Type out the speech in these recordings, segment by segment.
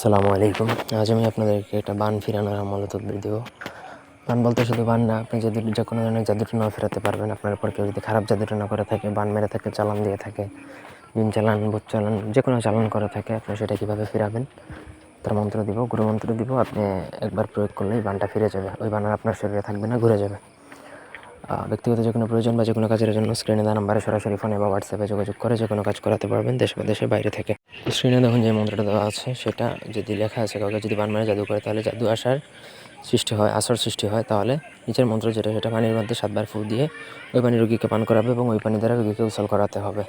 আসসালামু আলাইকুম। আজ আমি আপনাদেরকে একটা বান ফিরানোর আমল তদবির দেব। বান বলতে শুধু বান না, আপনি যদি যে কোনো ধরনের জাদুটা না ফেরাতে পারবেন, আপনার উপর কেউ যদি খারাপ জাদুটা না করে থাকে, বান মেরে থাকে, চালান দিয়ে থাকে দিন চালান ভূত চালান যে কোনো চালান করে থাকে, আপনি সেটা কীভাবে ফিরাবেন? তার মন্ত্র দিব, গুরু মন্ত্র দিব, আপনি একবার প্রয়োগ করলেই বানটা ফিরে যাবে। ওই বান আপনার শরীরে থাকবে না, ঘুরে যাবে। ব্যক্তিগত যে কোনো প্রয়োজন বা যে কোনো কাজের জন্য স্ক্রিনে দেওয়া নাম্বারে সরাসরি ফোনে বা হোয়াটসঅ্যাপে যোগাযোগ করে যে কোনো কাজ করাতে পারবেন দেশ বা দেশের বাইরে থেকে। স্ক্রিনে দেখুন যে মন্ত্রটা দেওয়া আছে, সেটা যদি লেখা আছে, কাউকে যদি বান মানে জাদু করে, তাহলে জাদু আসার সৃষ্টি হয়, আসর সৃষ্টি হয়, তাহলে নিচের মন্ত্র যেটা, সেটা পানির মধ্যে সাতবার ফু দিয়ে ওই পানি রুগীকে পান করাবে এবং ওই পানি দ্বারা রুগীকে উসল করাতে হবে।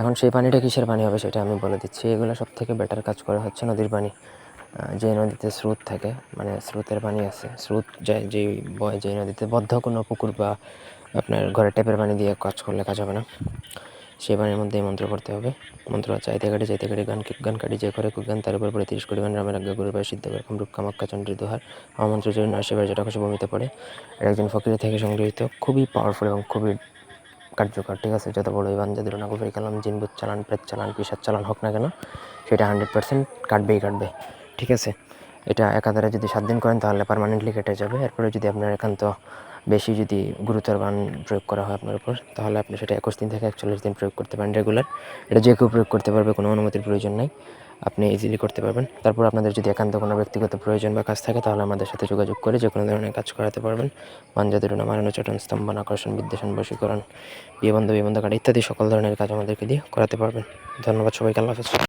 এখন সেই পানিটা কিসের পানি হবে, সেটা আমি বলে দিচ্ছি। এগুলো সব থেকে বেটার কাজ করে হচ্ছে নদীর পানি। যে নদীতে স্রোত থাকে মানে স্রোতের পানি আছে। স্রোত যায় যে বয় যে নদীতে বদ্ধ কোনো পুকুর বা আপনার ঘরে ট্যাপের পানি দিয়ে কাজ করলে কাজ হবে না। সেই পানির মধ্যে মন্ত্র করতে হবে। মন্ত্র চাইতে কাটে চাইতে কাটে গান গান কাটি যে করে গান তার উপর পরে তিরিশ কোটি গান রামের আজ্ঞা গুরু পায় সিদ্ধ করে কামরূপ কামাক্কা চন্দ্রী দোহার। আমার মন্ত্র জন্য আশেপাশে যেটা খুশি ভূমিতে পড়ে। এটা একজন ফকির থেকে সংগৃহীত, খুবই পাওয়ারফুল এবং খুবই কার্যকর, ঠিক আছে? যত বড় ইবান যাদের নাগরিক কালাম, জিনবুত চালান, প্রেত চালান পিসার চালান, হোক না কেন, সেটা হান্ড্রেড পার্সেন্ট কাটবেই কাটবে। ঠিক আছে? এটা একাধারে যদি সাত দিন করেন তাহলে পার্মানেন্টলি কেটে যাবে। এরপরে যদি আপনার একান্ত বেশি যদি গুরুতর বান প্রয়োগ করা হয় আপনার উপর, তাহলে আপনি সেটা একুশ দিন থেকে একচল্লিশ দিন প্রয়োগ করতে পারেন রেগুলার এটা যে কেউ প্রয়োগ করতে পারবে কোনো অনুমতির প্রয়োজন নেই। আপনি ইজিলি করতে পারবেন। তারপর আপনাদের যদি একান্ত কোনো ব্যক্তিগত প্রয়োজন বা কাজ থাকে, তাহলে আমাদের সাথে যোগাযোগ করে যে কোনো ধরনের কাজ করাতে পারবেন। বাঞ্জাদুরুনা মারানো চটন স্তম্ভন আকর্ষণ বিদ্বেষণ, বশীকরণ বিয়ে বন্ধ বিয়ে বন্ধ কাটা ইত্যাদি সকল ধরনের কাজ আমাদেরকে দিয়ে করাতে পারবেন। ধন্যবাদ সবাইকে, আল্লাহ হাফেজ।